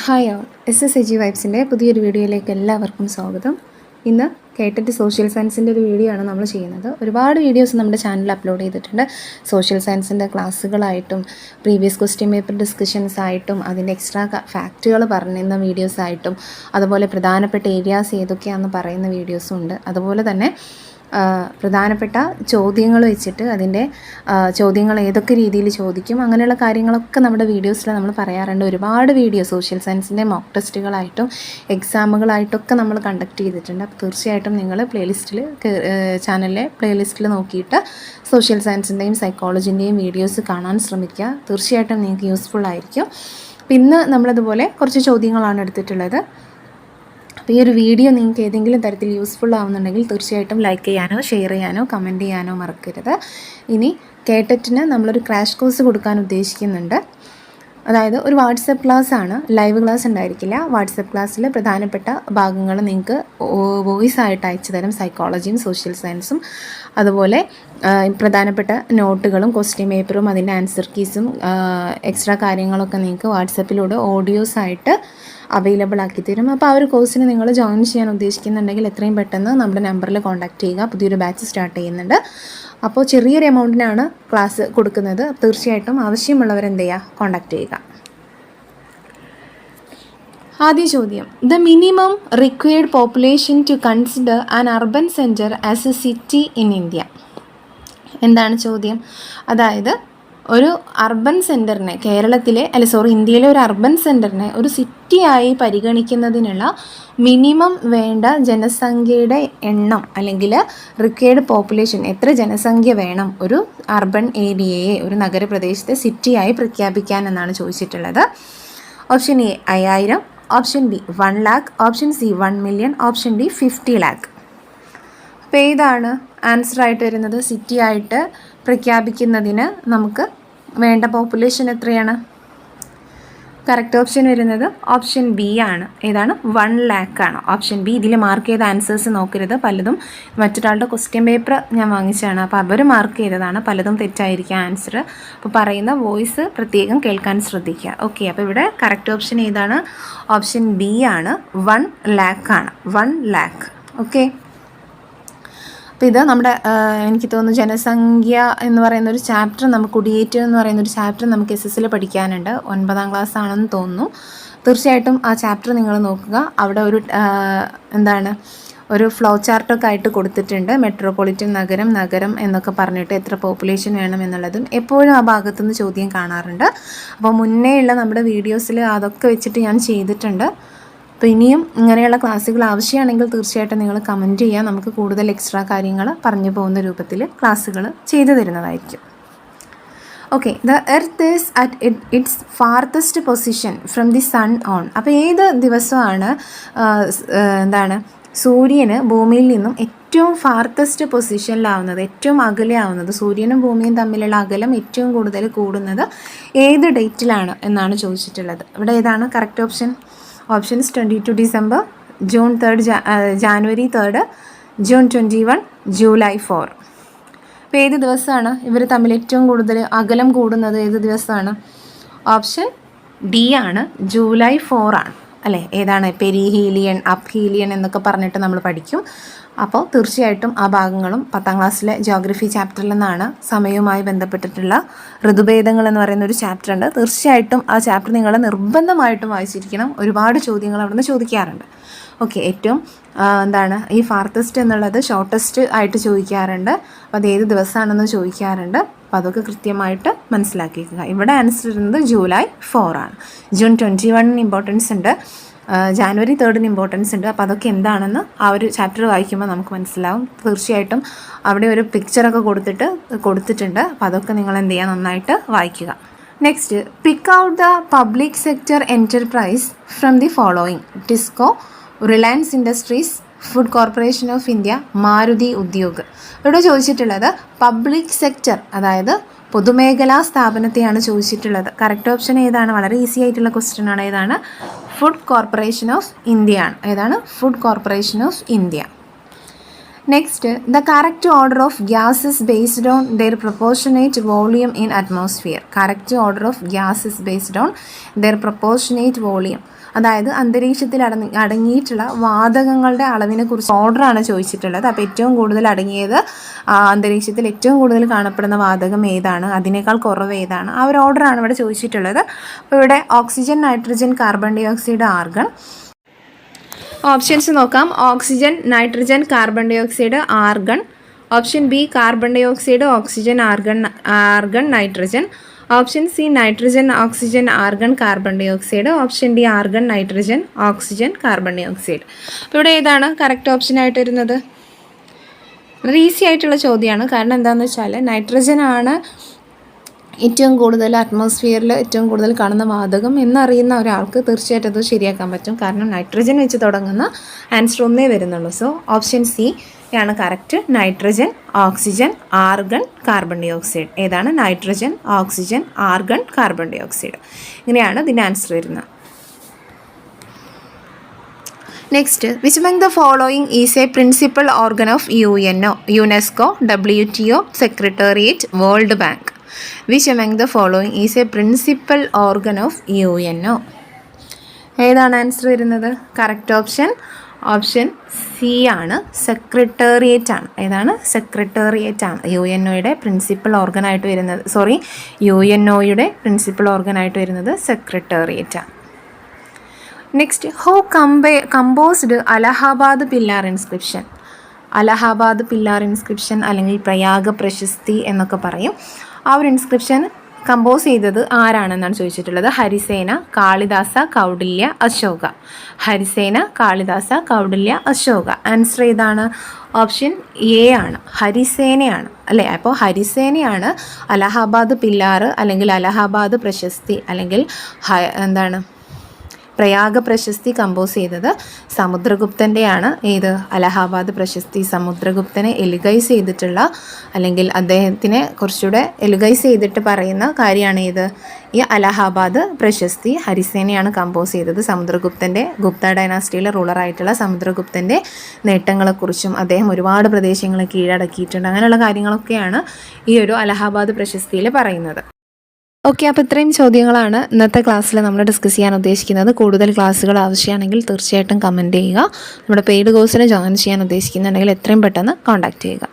Hi all S S A G വൈബ്സിന്റെ പുതിയൊരു വീഡിയോയിലേക്ക് എല്ലാവർക്കും സ്വാഗതം. ഇന്ന് കേട്ടിട്ട് സോഷ്യൽ സയൻസിന്റെ ഒരു വീഡിയോ ആണ് നമ്മൾ ചെയ്യുന്നത്. ഒരുപാട് വീഡിയോസ് നമ്മുടെ ചാനലിൽ അപ്ലോഡ് ചെയ്തിട്ടുണ്ട്. സോഷ്യൽ സയൻസിന്റെ ക്ലാസ്സുകളായിട്ടും പ്രീവിയസ് ക്വസ്റ്റ്യൻ പേപ്പർ ഡിസ്കഷൻസ് ആയിട്ടും അതിന്റെ എക്സ്ട്രാ ഫാക്റ്റുകൾ പറയുന്ന വീഡിയോസായിട്ടും അതുപോലെ പ്രധാനപ്പെട്ട ഏരിയാസ് ഏതൊക്കെയാണെന്ന് പറയുന്ന വീഡിയോസും ഉണ്ട്. അതുപോലെ തന്നെ പ്രധാനപ്പെട്ട ചോദ്യങ്ങൾ വെച്ചിട്ട് അതിന്റെ ചോദ്യങ്ങൾ ഏതൊക്കെ രീതിയിൽ ചോദിക്കും അങ്ങനെയുള്ള കാര്യങ്ങളൊക്കെ നമ്മുടെ വീഡിയോസിൽ നമ്മൾ പറയാറുണ്ട്. ഒരുപാട് വീഡിയോ സോഷ്യൽ സയൻസിന്റെ മോക്ക് ടെസ്റ്റുകളായിട്ടും എക്സാമുകളായിട്ടൊക്കെ നമ്മൾ കണ്ടക്ട് ചെയ്തിട്ടുണ്ട്. അപ്പോൾ തീർച്ചയായിട്ടും നിങ്ങൾ പ്ലേലിസ്റ്റിൽ ചാനലിലെ പ്ലേലിസ്റ്റിൽ നോക്കിയിട്ട് സോഷ്യൽ സയൻസിന്റെയും സൈക്കോളജിന്റെയും വീഡിയോസ് കാണാൻ ശ്രമിക്കുക. തീർച്ചയായിട്ടും നിങ്ങൾക്ക് യൂസ്ഫുൾ ആയിരിക്കും. പിന്നെ നമ്മളതുപോലെ കുറച്ച് ചോദ്യങ്ങളാണ് എടുത്തിട്ടുള്ളത്. അപ്പോൾ ഈ ഒരു വീഡിയോ നിങ്ങൾക്ക് ഏതെങ്കിലും തരത്തിൽ യൂസ്ഫുൾ ആവുന്നുണ്ടെങ്കിൽ തീർച്ചയായിട്ടും ലൈക്ക് ചെയ്യാനോ ഷെയർ ചെയ്യാനോ കമന്റ് ചെയ്യാനോ മറക്കരുത്. ഇനി കേട്ടറ്റിന് നമ്മളൊരു ക്രാഷ് കോഴ്സ് കൊടുക്കാൻ ഉദ്ദേശിക്കുന്നുണ്ട്. അതായത് ഒരു വാട്സപ്പ് ക്ലാസ് ആണ്. ലൈവ് ക്ലാസ് ഉണ്ടായിരിക്കില്ല. വാട്സപ്പ് ക്ലാസ്സിൽ പ്രധാനപ്പെട്ട ഭാഗങ്ങൾ നിങ്ങൾക്ക് വോയിസ് ആയിട്ട് അയച്ചു തരും. സൈക്കോളജിയും സോഷ്യൽ സയൻസും അതുപോലെ പ്രധാനപ്പെട്ട നോട്ടുകളും ക്വസ്റ്റ്യൻ പേപ്പറും അതിന്റെ ആൻസർ കീസും എക്സ്ട്രാ കാര്യങ്ങളൊക്കെ നിങ്ങൾക്ക് വാട്സപ്പിലൂടെ ഓഡിയോസ് ആയിട്ട് അവൈലബിൾ ആക്കി തരും. അപ്പോൾ ആ ഒരു കോഴ്സിന് നിങ്ങൾ ജോയിൻ ചെയ്യാൻ ഉദ്ദേശിക്കുന്നുണ്ടെങ്കിൽ എത്രയും പെട്ടെന്ന് നമ്മുടെ നമ്പറിൽ കോൺടാക്ട് ചെയ്യുക. പുതിയൊരു ബാച്ച് സ്റ്റാർട്ട് ചെയ്യുന്നുണ്ട്. അപ്പോൾ ചെറിയൊരു എമൗണ്ടിനാണ് ക്ലാസ് കൊടുക്കുന്നത്. തീർച്ചയായിട്ടും ആവശ്യമുള്ളവർ എന്ത് ചെയ്യുക? കോൺടാക്ട് ചെയ്യുക. ആദ്യ ചോദ്യം. The minimum required population to consider an urban centre as a city in India. എന്താണ് ചോദ്യം? അതായത് ഒരു അർബൻ സെന്ററിനെ കേരളത്തിലെ അല്ല സോറി ഇന്ത്യയിലെ ഒരു അർബൻ സെന്ററിനെ ഒരു സിറ്റിയായി പരിഗണിക്കുന്നതിനുള്ള മിനിമം വേണ്ട ജനസംഖ്യയുടെ എണ്ണം അല്ലെങ്കിൽ റിക്വയർഡ് പോപ്പുലേഷൻ എത്ര ജനസംഖ്യ വേണം ഒരു അർബൻ ഏരിയയെ ഒരു നഗരപ്രദേശത്തെ സിറ്റിയായി പ്രഖ്യാപിക്കാൻ എന്നാണ് ചോദിച്ചിട്ടുള്ളത്. ഓപ്ഷൻ എ അയ്യായിരം. Option B one lakh. Option C one million. Option D fifty lakh. അപ്പോൾ ഏതാണ്? ആൻസർ ആയിട്ട് വരുന്നത് സിറ്റി ആയിട്ട് പ്രഖ്യാപിക്കുന്നതിന് നമുക്ക് വേണ്ട പോപ്പുലേഷൻ എത്രയാണ്? കറക്റ്റ് ഓപ്ഷൻ വരുന്നത് ഓപ്ഷൻ ബി ആണ്. ഏതാണ്? വൺ ലാക്ക് ആണ്. ഓപ്ഷൻ ബി ഇതിൽ മാർക്ക് ചെയ്ത ആൻസേഴ്സ് നോക്കരുത്. പലതും മറ്റൊരാളുടെ ക്വസ്റ്റ്യൻ പേപ്പർ ഞാൻ വാങ്ങിച്ചതാണ്. അപ്പോൾ അവർ മാർക്ക് ചെയ്തതാണ്. പലതും തെറ്റായിരിക്കും ആൻസർ അപ്പോൾ പറയുന്ന വോയിസ് പ്രത്യേകം കേൾക്കാൻ ശ്രദ്ധിക്കുക. ഓക്കെ അപ്പോൾ ഇവിടെ കറക്റ്റ് ഓപ്ഷൻ ഏതാണ്? ഓപ്ഷൻ ബി ആണ്. വൺ ലാക്ക് ആണ്. വൺ ലാക്ക് ഓക്കെ അപ്പോൾ ഇത് നമ്മുടെ എനിക്ക് തോന്നുന്നു ജനസംഖ്യ എന്ന് പറയുന്ന ഒരു ചാപ്റ്റർ നമുക്ക് കുടിയേറ്റം എന്ന് പറയുന്ന ഒരു ചാപ്റ്റർ നമുക്ക് എസ് എസിൽ പഠിക്കാനുണ്ട്. ഒൻപതാം ക്ലാസ് ആണെന്ന് തോന്നുന്നു. തീർച്ചയായിട്ടും ആ ചാപ്റ്റർ നിങ്ങൾ നോക്കുക. അവിടെ ഒരു എന്താണ് ഒരു ഫ്ലോ ചാർട്ടൊക്കെ ആയിട്ട് കൊടുത്തിട്ടുണ്ട്. മെട്രോപൊളിറ്റൻ നഗരം നഗരം എന്നൊക്കെ പറഞ്ഞിട്ട് എത്ര പോപ്പുലേഷൻ വേണം എന്നുള്ളതും എപ്പോഴും ആ ഭാഗത്തുനിന്ന് ചോദ്യം കാണാറുണ്ട്. അപ്പോൾ മുന്നേയുള്ള നമ്മുടെ വീഡിയോസിൽ അതൊക്കെ വെച്ചിട്ട് ഞാൻ ചെയ്തിട്ടുണ്ട്. അപ്പോൾ ഇനിയും ഇങ്ങനെയുള്ള ക്ലാസ്സുകൾ ആവശ്യമാണെങ്കിൽ തീർച്ചയായിട്ടും നിങ്ങൾ കമന്റ് ചെയ്യുക നമുക്ക് കൂടുതൽ എക്സ്ട്രാ കാര്യങ്ങൾ പറഞ്ഞു പോകുന്ന രൂപത്തിൽ ക്ലാസ്സുകൾ ചെയ്തു തരുന്നതായിരിക്കും. Okay the earth is at its farthest position from the sun on അപ്പോൾ ഏത് ദിവസമാണ് എന്താണ് സൂര്യന് ഭൂമിയിൽ നിന്നും ഏറ്റവും ഫാർത്തസ്റ്റ് പൊസിഷനിലാവുന്നത് ഏറ്റവും അകലെ ആവുന്നത് സൂര്യനും ഭൂമിയും തമ്മിലുള്ള അകലം ഏറ്റവും കൂടുതൽ കൂടുന്നത് ഏത് ഡേറ്റിലാണ് എന്നാണ് ചോദിച്ചിട്ടുള്ളത്. ഇവിടെ ഏതാണ്? Correct option options twenty two December June third January third June twenty one July four അപ്പോൾ ഏത് ദിവസമാണ് ഇവർ തമ്മിൽ ഏറ്റവും കൂടുതൽ അകലം കൂടുന്നത്? ഏത് ദിവസമാണ്? ഓപ്ഷൻ ഡി ആണ് ജൂലൈ ഫോർ ആണ്. അല്ലേ? ഏതാണ്? പെരിഹീലിയൻ അപ്ഹീലിയൻ എന്നൊക്കെ പറഞ്ഞിട്ട് നമ്മൾ പഠിക്കും. അപ്പോൾ തീർച്ചയായിട്ടും ആ ഭാഗങ്ങളും പത്താം ക്ലാസ്സിലെ ജോഗ്രഫി ചാപ്റ്ററിൽ നിന്നാണ് സമയവുമായി ബന്ധപ്പെട്ടിട്ടുള്ള ഋതുഭേദങ്ങൾ എന്ന് പറയുന്ന ഒരു ചാപ്റ്റർ ഉണ്ട്. തീർച്ചയായിട്ടും ആ ചാപ്റ്റർ നിങ്ങൾ നിർബന്ധമായിട്ടും വായിച്ചിരിക്കണം. ഒരുപാട് ചോദ്യങ്ങൾ അവിടുന്ന് ചോദിക്കാറുണ്ട്. ഓക്കെ ഏറ്റവും എന്താണ് ഈ ഫാർത്തസ്റ്റ് എന്നുള്ളത് ഷോർട്ടസ്റ്റ് ആയിട്ട് ചോദിക്കാറുണ്ട്. അപ്പോൾ അത് ഏത് ദിവസമാണെന്ന് ചോദിക്കാറുണ്ട്. അപ്പോൾ അതൊക്കെ കൃത്യമായിട്ട് മനസ്സിലാക്കിക്കുക ഇവിടെ ആൻസർ വരുന്നത് ജൂലൈ ഫോർ ആണ്. ജൂൺ ട്വന്റി വണ്ണിന് ഇമ്പോർട്ടൻസ് ഉണ്ട്. ജാനുവരി തേർഡിന് ഇമ്പോർട്ടൻസ് ഉണ്ട്. അപ്പോൾ അതൊക്കെ എന്താണെന്ന് ആ ഒരു ചാപ്റ്റർ വായിക്കുമ്പോൾ നമുക്ക് മനസ്സിലാവും. തീർച്ചയായിട്ടും അവിടെ ഒരു പിക്ചറൊക്കെ കൊടുത്തിട്ട് കൊടുത്തിട്ടുണ്ട്. അപ്പോൾ അതൊക്കെ നിങ്ങൾ എന്ത് ചെയ്യുക? നന്നായിട്ട് വായിക്കുക. Next pick out the public sector enterprise from the following TISCO Reliance Industries Food Corporation of India Maruti Udyog. ഇവിടെ ചോദിച്ചിട്ടുള്ളത് പബ്ലിക് സെക്ടർ അതായത് പൊതുമേഖലാ സ്ഥാപനത്തെയാണ് ചോദിച്ചിട്ടുള്ളത്. കറക്റ്റ് ഓപ്ഷൻ ഏതാണ്? വളരെ ഈസി ആയിട്ടുള്ള ക്വസ്റ്റ്യൻ ആണ്. ഏതാണ്? ഫുഡ് കോർപ്പറേഷൻ ഓഫ് ഇന്ത്യ ആണ്. ഏതാണ്? Food Corporation of India next the correct order of gases based on their proportionate volume in atmosphere correct order of gases based on their proportionate volume അതായത് അന്തരീക്ഷത്തിൽ അടങ്ങി അടങ്ങിയിട്ടുള്ള വാതകങ്ങളുടെ അളവിനെ കുറിച്ച് ഓർഡറാണ് ചോദിച്ചിട്ടുള്ളത്. അപ്പോൾ ഏറ്റവും കൂടുതൽ അടങ്ങിയത് അന്തരീക്ഷത്തിൽ ഏറ്റവും കൂടുതൽ കാണപ്പെടുന്ന വാതകം ഏതാണ്? അതിനേക്കാൾ കുറവ് ഏതാണ്? ആ ഒരു ഓർഡറാണ് ഇവിടെ ചോദിച്ചിട്ടുള്ളത്. അപ്പോൾ ഇവിടെ oxygen nitrogen carbon dioxide argon options നോക്കാം. Oxygen nitrogen carbon dioxide argon. Option B carbon dioxide oxygen argon argon nitrogen. Option C nitrogen oxygen argon carbon dioxide option D argon nitrogen oxygen carbon dioxide അപ്പോൾ ഇവിടെ ഏതാണ് correct option ആയിട്ട് വരുന്നത്? വളരെ easy ആയിട്ടുള്ള ചോദ്യമാണ്. കാരണം എന്താണെന്ന് വെച്ചാൽ നൈട്രജൻ ആണ് ഏറ്റവും കൂടുതൽ അറ്റ്മോസ്ഫിയറിൽ ഏറ്റവും കൂടുതൽ കാണുന്ന വാതകം എന്നറിയുന്ന ഒരാൾക്ക് തീർച്ചയായിട്ടും അത് ശരിയാക്കാൻ പറ്റും. കാരണം നൈട്രജൻ വെച്ച് തുടങ്ങുന്ന ആൻസർ ഒന്നേ വരുന്നുള്ളൂ. സോ ഓപ്ഷൻ സി ആണ് correct nitrogen oxygen argon carbon dioxide ഏതാണ്? Nitrogen oxygen argon carbon dioxide ഇങ്ങനെയാണ് ഇതിന്റെ ആൻസർ വരുന്നത്. Next which among the following is a principal organ of U N O UNESCO W T O secretariat world bank which among the following is a principal organ of U N O ഏതാണ് answer വരുന്നത്? Correct option option C ആണ്. Secretariat ആണ്. ഏതാണ്? Secretariat ആണ്. U N ഒയുടെ principal ഓർഗനായിട്ട് വരുന്നത്. Sorry U N ഒയുടെ പ്രിൻസിപ്പൽ ഓർഗനായിട്ട് വരുന്നത് സെക്രട്ടേറിയറ്റ് ആണ്. Next who compe composed Allahabad pillar inscription Allahabad pillar inscription അല്ലെങ്കിൽ പ്രയാഗ പ്രശസ്തി എന്നൊക്കെ പറയും. ആ ഒരു ഇൻസ്ക്രിപ്ഷൻ കമ്പോസ് ചെയ്തത് ആരാണെന്നാണ് ചോദിച്ചിട്ടുള്ളത്? ഹരിസേന കാളിദാസ കൗഡില്യ അശോക. ഹരിസേന കാളിദാസ കൗഡില്യ അശോക. ആൻസർ ഏതാണ്? ഓപ്ഷൻ എ ആണ്. ഹരിസേനയാണ്. അല്ലേ? അപ്പോൾ ഹരിസേനയാണ് അലഹാബാദ് പില്ലാറ് അല്ലെങ്കിൽ അലഹാബാദ് പ്രശസ്തി അല്ലെങ്കിൽ എന്താണ്? പ്രയാഗ പ്രശസ്തി കമ്പോസ് ചെയ്തത് സമുദ്രഗുപ്തന്റെയാണ് ഏത് അലഹാബാദ് പ്രശസ്തി സമുദ്രഗുപ്തനെ എലുഗൈസ് ചെയ്തിട്ടുള്ള അല്ലെങ്കിൽ അദ്ദേഹത്തിനെ കുറച്ചുകൂടെ എലുഗൈസ് ചെയ്തിട്ട് പറയുന്ന കാര്യമാണ് ഏത്? ഈ അലഹാബാദ് പ്രശസ്തി ഹരിസേനയാണ് കമ്പോസ് ചെയ്തത്. സമുദ്രഗുപ്തന്റെ ഗുപ്ത ഡൈനാസ്റ്റിയിലെ റൂളറായിട്ടുള്ള സമുദ്രഗുപ്തന്റെ നേട്ടങ്ങളെക്കുറിച്ചും അദ്ദേഹം ഒരുപാട് പ്രദേശങ്ങൾ കീഴടക്കിയിട്ടുണ്ട്. അങ്ങനെയുള്ള കാര്യങ്ങളൊക്കെയാണ് ഈ ഒരു അലഹാബാദ് പ്രശസ്തിയിൽ പറയുന്നത്. ഓക്കെ അപ്പോൾ ഇത്രയും ചോദ്യങ്ങളാണ് ഇന്നത്തെ ക്ലാസ്സിൽ നമ്മൾ ഡിസ്കസ് ചെയ്യാൻ ഉദ്ദേശിക്കുന്നത്. കൂടുതൽ ക്ലാസ്സുകൾ ആവശ്യമാണെങ്കിൽ തീർച്ചയായിട്ടും കമന്റ് ചെയ്യുക. നമ്മുടെ പെയ്ഡ് കോഴ്സിന് ജോയിൻ ചെയ്യാൻ ഉദ്ദേശിക്കുന്നുണ്ടെങ്കിൽ എത്രയും പെട്ടെന്ന് കോൺടാക്റ്റ് ചെയ്യുക.